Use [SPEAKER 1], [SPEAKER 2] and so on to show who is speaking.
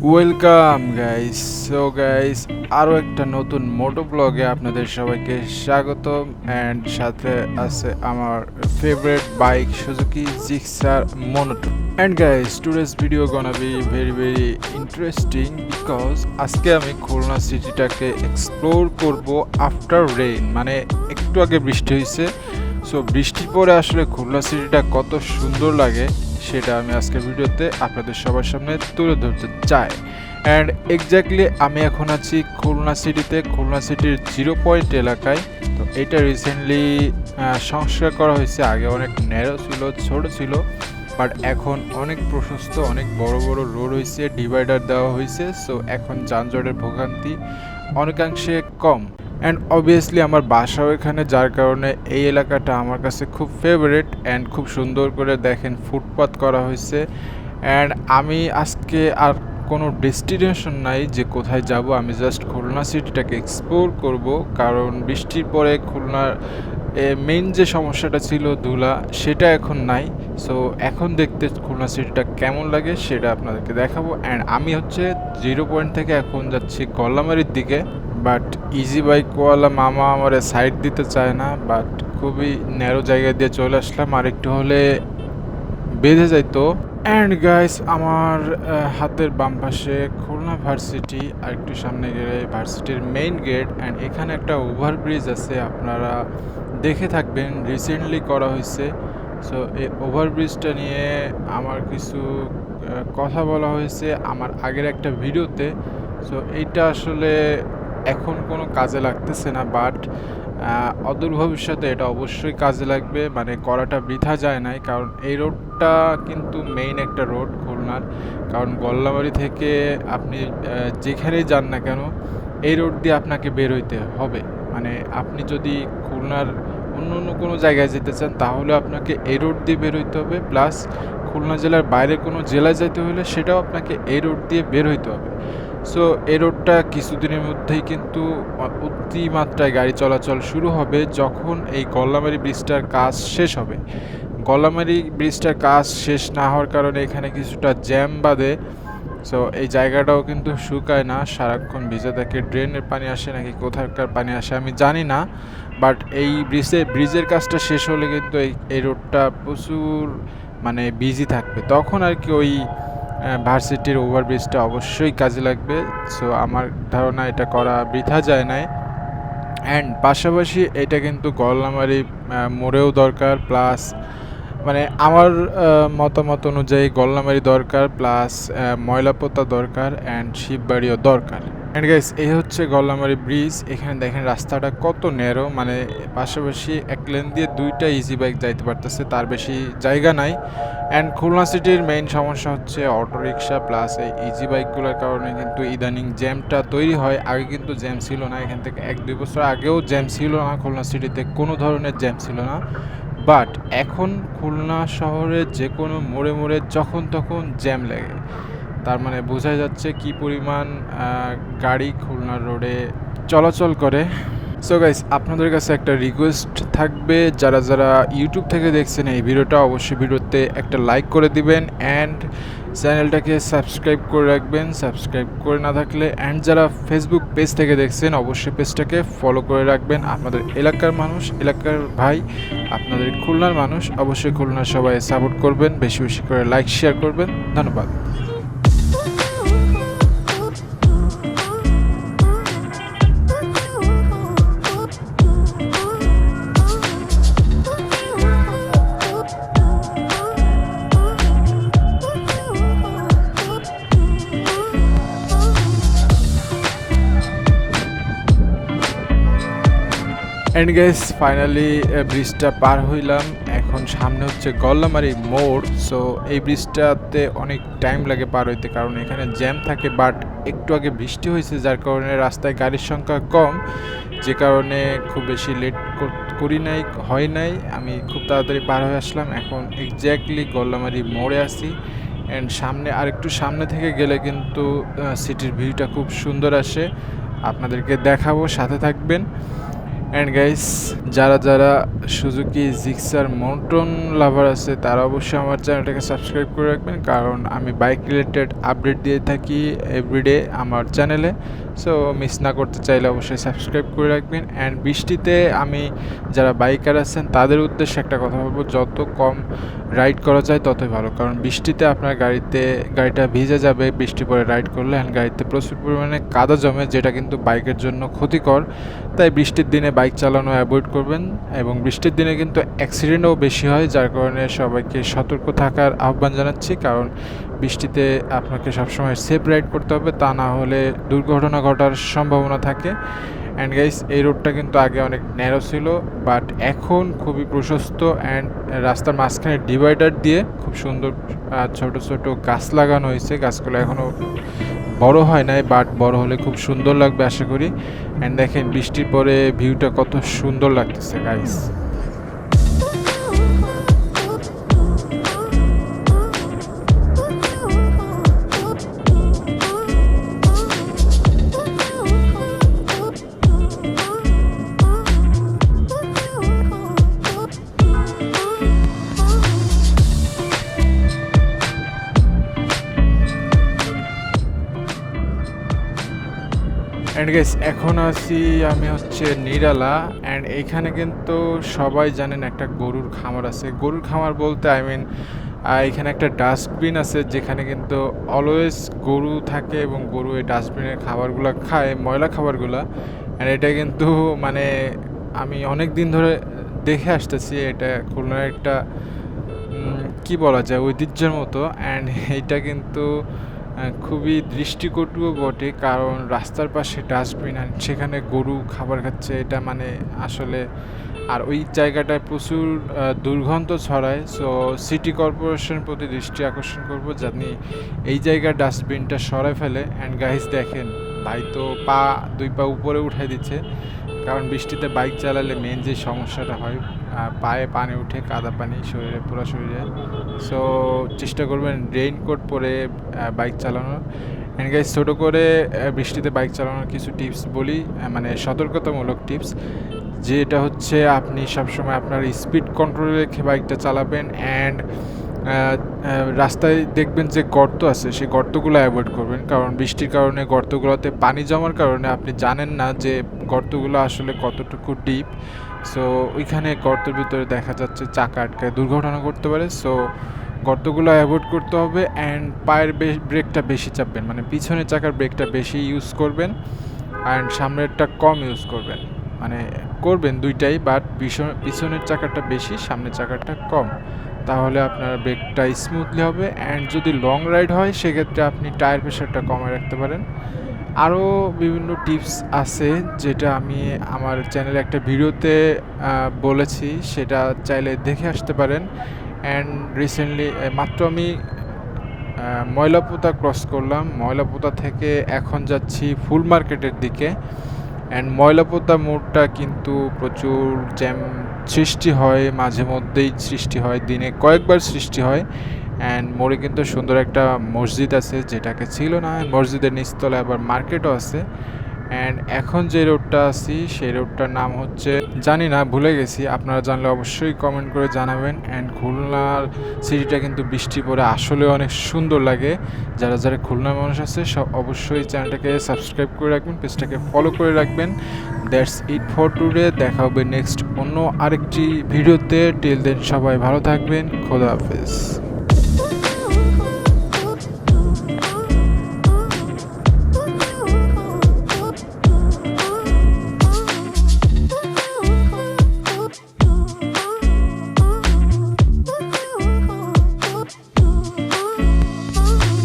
[SPEAKER 1] Welcome guys so guys আরও একটা নতুন মোটো ব্লগে আপনাদের সবাইকে স্বাগতম অ্যান্ড সাথে আছে আমার favourite bike Suzuki Gixxer মোনোটো and guys today's video gonna be very very interesting because আজকে আমি খুলনা সিটিটাকে এক্সপ্লোর করব আফটার রেইন মানে একটু আগে বৃষ্টি হয়েছে সো বৃষ্টির পরে আসলে খুলনা সিটিটা কত সুন্দর লাগে। সেটা আমি আজকের ভিডিওতে আপনাদের সবার সামনে তুলে ধরতে চাই। অ্যান্ড এক্স্যাক্টলি আমি এখন আছি খুলনা সিটিতে খুলনা সিটির জিরো পয়েন্ট এলাকায়। তো এটা রিসেন্টলি সংস্কার করা হয়েছে। আগে অনেক ন্যারো ছিল, ছোট ছিল। বাট এখন অনেক প্রশস্ত, অনেক বড় বড় রোড হয়েছে ডিভাইডার দেওয়া হয়েছে। সো এখন যানজটের ভোগান্তি অনেকাংশে কম। অ্যান্ড অবভিয়াসলি আমার বাসাও এখানে, যার কারণে এই এলাকাটা আমার কাছে খুব ফেভারিট অ্যান্ড খুব সুন্দর করে দেখেন ফুটপাথ করা হয়েছে। অ্যান্ড আমি আজকে আর কোনো ডেস্টিনেশন নাই যে কোথায় যাব, আমি জাস্ট খুলনা সিটিটাকে এক্সপ্লোর করব। কারণ বৃষ্টির পরে খুলনার মেইন যে সমস্যাটা ছিল ধুলা, সেটা এখন নাই। সো এখন দেখতে খুলনা সিটিটা কেমন লাগে সেটা আপনাদেরকে দেখাবো। অ্যান্ড আমি হচ্ছে জিরো পয়েন্ট থেকে এখন যাচ্ছি গল্লামারির দিকে। বাট ইজি বাইকওয়ালা মামা আমার সাইড দিতে চায় না, বাট খুবই ন্যারো জায়গা দিয়ে চলে আসলাম। আর একটু হলে বেঁধে যাইতো। অ্যান্ড গাইস আমার হাতের বাম পাশে খুলনা ভার্সিটি, আর একটু সামনে গেলে ভার্সিটির মেইন গেট অ্যান্ড এখানে একটা ওভারব্রিজ আছে, আপনারা দেখে থাকবেন রিসেন্টলি করা হয়েছে। সো এই ওভারব্রিজটা নিয়ে আমার কিছু কথা বলা হয়েছে আমার আগের একটা ভিডিওতে। সো এইটা আসলে এখন কোনো কাজে লাগতেছে না বাট অদূর ভবিষ্যতে এটা অবশ্যই কাজে লাগবে। মানে করাটা বৃথা যায় নাই, কারণ এই রোডটা কিন্তু মেইন একটা রোড খুলনার। কারণ গল্লাবাড়ি থেকে আপনি যেখানেই যান না কেন, এই রোড দিয়ে আপনাকে বের হইতে হবে। মানে আপনি যদি খুলনার অন্য অন্য কোনো জায়গায় যেতে চান, তাহলে আপনাকে এই রোড দিয়ে বের হইতে হবে। প্লাস খুলনা জেলার বাইরে কোনো জেলায় যেতে হলে সেটাও আপনাকে এই রোড দিয়ে বের হইতে হবে। সো এই রোডটা কিছুদিনের মধ্যেই কিন্তু অতিমাত্রায় গাড়ি চলাচল শুরু হবে যখন এই গল্লামারি ব্রিজটার কাজ শেষ হবে। গল্লামারি ব্রিজটার কাজ শেষ না হওয়ার কারণে এখানে কিছুটা জ্যাম বাঁধে। সো এই জায়গাটাও কিন্তু শুকায় না। সারাক্ষণ ভিজে থাকে। ড্রেনের পানি আসে নাকি কোথাকার পানি আসে আমি জানি না। বাট এই ব্রিজে, ব্রিজের কাজটা শেষ হলে কিন্তু এই এই রোডটা প্রচুর মানে বিজি থাকবে। তখন আর কি ওই ভার্সিটির ওভারব্রিজটা অবশ্যই কাজে লাগবে। সো আমার ধারণা এটা করা বৃথা যায় নাই। অ্যান্ড পাশাপাশি এটা কিন্তু গলনামারি মোড়েও দরকার। প্লাস মানে আমার মতামত অনুযায়ী গলনামারি দরকার। প্লাস ময়লাপোতা দরকার। অ্যান্ড শিববাড়িও দরকার। অ্যান্ড গাইস এই হচ্ছে গল্লামারি ব্রিজ এখানে দেখেন রাস্তাটা কত ন্যারো মানে পাশাপাশি এক লেন দিয়ে দুইটা ইজি বাইক যাইতে পারতেছে, তার বেশি জায়গা নাই। অ্যান্ড খুলনা সিটির মেইন সমস্যা হচ্ছে অটো রিক্সা প্লাস এই ইজি বাইকগুলোর কারণে কিন্তু ইদানিং জ্যামটা তৈরি হয়। আগে কিন্তু জ্যাম ছিল না, এখান থেকে এক দুই বছর আগেও জ্যাম ছিল না, খুলনা সিটিতে কোনো ধরনের জ্যাম ছিল না। বাট এখন খুলনা শহরে যে কোনো মোড়ে মোড়ে যখন তখন জ্যাম লাগে। তার মানে বোঝা যাচ্ছে কি পরিমাণ গাড়ি খুলনা রোডে চলাচল করে। সো গাইস আপনাদের কাছে একটা রিকোয়েস্ট থাকবে। যারা যারা ইউটিউব থেকে দেখছেন এই ভিডিওটা, অবশ্যই ভিডিওতে একটা লাইক করে দিবেন অ্যান্ড চ্যানেলটাকে সাবস্ক্রাইব করে রাখবেন। সাবস্ক্রাইব করে না থাকলে অ্যান্ড যারা ফেসবুক পেজ থেকে দেখছেন, অবশ্যই পেজটাকে ফলো করে রাখবেন। আপনাদের এলাকার মানুষ, এলাকার ভাই, আপনাদের খুলনার মানুষ, অবশ্যই খুলনার সবাই সাপোর্ট করবেন। বেশি বেশি করে লাইক শেয়ার করবেন। ধন্যবাদ। এন্ড গেস ফাইনালি ব্রিজটা পার হইলাম। এখন সামনে হচ্ছে গল্লামারি মোড় সো এই ব্রিজটাতে অনেক টাইম লাগে পার হইতে। কারণ এখানে জ্যাম থাকে বাট একটু আগে বৃষ্টি হয়েছে যার কারণে রাস্তায় গাড়ির সংখ্যা কম। যে কারণে খুব বেশি লেট করি নাই, হয় নাই। আমি খুব তাড়াতাড়ি পার হয়ে আসলাম। এখন এক্স্যাক্টলি গল্লামারি মোড়ে আছি। অ্যান্ড সামনে আর একটু সামনে থেকে গেলে কিন্তু সিটির ভিউটা খুব সুন্দর আসে। আপনাদেরকে দেখাবো, সাথে থাকবেন। অ্যান্ড গাইস যারা যারা সুজুকি জিক্সার মন্টন লাভার আছে, তারা অবশ্যই আমার চ্যানেলটাকে সাবস্ক্রাইব করে রাখবেন। কারণ আমি বাইক রিলেটেড আপডেট দিয়ে থাকি এভরিডে আমার চ্যানেলে। সো মিস না করতে চাইলে অবশ্যই সাবস্ক্রাইব করে রাখবেন। অ্যান্ড বৃষ্টিতে আমি যারা বাইকার আছেন, তাদের উদ্দেশ্যে একটা কথা বলব, যত কম রাইড করা যায় ততই ভালো। কারণ বৃষ্টিতে আপনার গাড়িতে, গাড়িটা ভিজে যাবে, বৃষ্টি পরে রাইড করলে গাড়িতে প্রচুর পরিমাণে কাদা জমে, যেটা কিন্তু বাইকের জন্য ক্ষতিকর। তাই বৃষ্টির দিনে বাইক চালানো অ্যাভয়েড করবেন এবং বৃষ্টির দিনে কিন্তু অ্যাক্সিডেন্টও বেশি হয়, যার কারণে সবাইকে সতর্ক থাকার আহ্বান জানাচ্ছি। কারণ বৃষ্টিতে আপনাকে সবসময় সেফ রাইড করতে হবে, তা না হলে দুর্ঘটনা ঘটার সম্ভাবনা থাকে। অ্যান্ড গাইস এই রোডটা কিন্তু আগে অনেক ন্যারো ছিল বাট এখন খুবই প্রশস্ত অ্যান্ড রাস্তার মাঝখানে ডিভাইডার দিয়ে খুব সুন্দর ছোট ছোট গাছ লাগানো হয়েছে। গাছগুলো এখনও বড় হয় নাই বাট বড় হলে খুব সুন্দর লাগবে আশা করি। অ্যান্ড দেখেন বৃষ্টির পরে ভিউটা কত সুন্দর লাগতেছে গাইস গেস এখন আছি আমি হচ্ছে নিরালা অ্যান্ড এইখানে কিন্তু সবাই জানেন একটা গরুর খামার আছে। গরুর খামার বলতে আই মিন এখানে একটা ডাস্টবিন আছে যেখানে কিন্তু অলওয়েজ গরু থাকে এবং গরু এই ডাস্টবিনের খাবারগুলো খায়, ময়লা খাবারগুলো। অ্যান্ড এটা কিন্তু মানে আমি অনেক দিন ধরে দেখে আসতেছি, এটা খুলনার একটা কি বলা যায়, ঐতিহ্যের মতো। অ্যান্ড এটা কিন্তু খুবই দৃষ্টিকটুও বটে, কারণ রাস্তার পাশে ডাস্টবিন আর সেখানে গরু খাবার খাচ্ছে, এটা মানে আসলে আর ওই জায়গাটায় প্রচুর দুর্গন্ধ ছড়ায় সো সিটি কর্পোরেশন প্রতি দৃষ্টি আকর্ষণ করব জানি এই জায়গার ডাস্টবিনটা সরাই ফেলে অ্যান্ড গাইস দেখেন, ভাই তো পা, দুই পা উপরে উঠাই দিচ্ছে, কারণ বৃষ্টিতে বাইক চালালে মেন যে সমস্যাটা হয় পায়ে পানি উঠে কাদা পানি শরীরে, পুরো শরীরে। সো চেষ্টা করবেন রেইনকোট পরে বাইক চালানোর। অ্যান্ড গাইজ ছোটো করে বৃষ্টিতে বাইক চালানোর কিছু টিপস বলি মানে সতর্কতামূলক টিপস যেটা হচ্ছে, আপনি সবসময় আপনার স্পিড কন্ট্রোলে রেখে বাইকটা চালাবেন অ্যান্ড রাস্তায় দেখবেন যে গর্ত আছে, সেই গর্তগুলো অ্যাভয়েড করবেন। কারণ বৃষ্টির কারণে গর্তগুলোতে পানি জমার কারণে আপনি জানেন না যে গর্তগুলো আসলে কতটুকু ডিপ সো ওইখানে গর্তের ভিতরে দেখা যাচ্ছে চাকা আটকায় দুর্ঘটনা করতে পারে। সো গর্তগুলো অ্যাভয়েড করতে হবে অ্যান্ড পায়ের ব্রেকটা বেশি চাপবেন। মানে পিছনের চাকার ব্রেকটা বেশি ইউজ করবেন অ্যান্ড সামনেরটা কম ইউজ করবেন। মানে করবেন দুইটাই বাট পিছনের চাকাটা বেশি, সামনের চাকাটা কম। তাহলে আপনার ব্রেকটা স্মুথলি হবে অ্যান্ড যদি লং রাইড হয়, সেক্ষেত্রে আপনি টায়ার প্রেশারটা কমায় রাখতে পারেন। আরও বিভিন্ন টিপস আছে যেটা আমি আমার চ্যানেলে একটা ভিডিওতে বলেছি, সেটা চাইলে দেখে আসতে পারেন। অ্যান্ড রিসেন্টলি মাত্র আমি ময়লাপোতা ক্রস করলাম। ময়লাপোতা থেকে এখন যাচ্ছি ফুল মার্কেটের দিকে। অ্যান্ড ময়লাপোতা মোড়টা কিন্তু প্রচুর জ্যাম সৃষ্টি হয়, মাঝে মধ্যেই সৃষ্টি হয়, দিনে কয়েকবার সৃষ্টি হয়। অ্যান্ড মোড়ে কিন্তু সুন্দর একটা মসজিদ আছে, যেটাকে ছিল না, মসজিদের নিচতলায় আবার মার্কেটও আছে। অ্যান্ড এখন যে রোডটা আছি, সেই রোডটার নাম হচ্ছে, জানি না, ভুলে গেছি, আপনারা জানলে অবশ্যই কমেন্ট করে জানাবেন। অ্যান্ড খুলনার সিটিটা কিন্তু বৃষ্টি পড়ে আসলে অনেক সুন্দর লাগে। যারা যারা খুলনার মানুষ আছে, সব অবশ্যই চ্যানেলটাকে সাবস্ক্রাইব করে রাখবেন পেজটাকে ফলো করে রাখবেন। দ্যাটস ইট ফর টুডে দেখা হবে নেক্সট অন্য আরেকটি ভিডিওতে। টিল দেন সবাই ভালো থাকবেন, খোদা হাফেজ।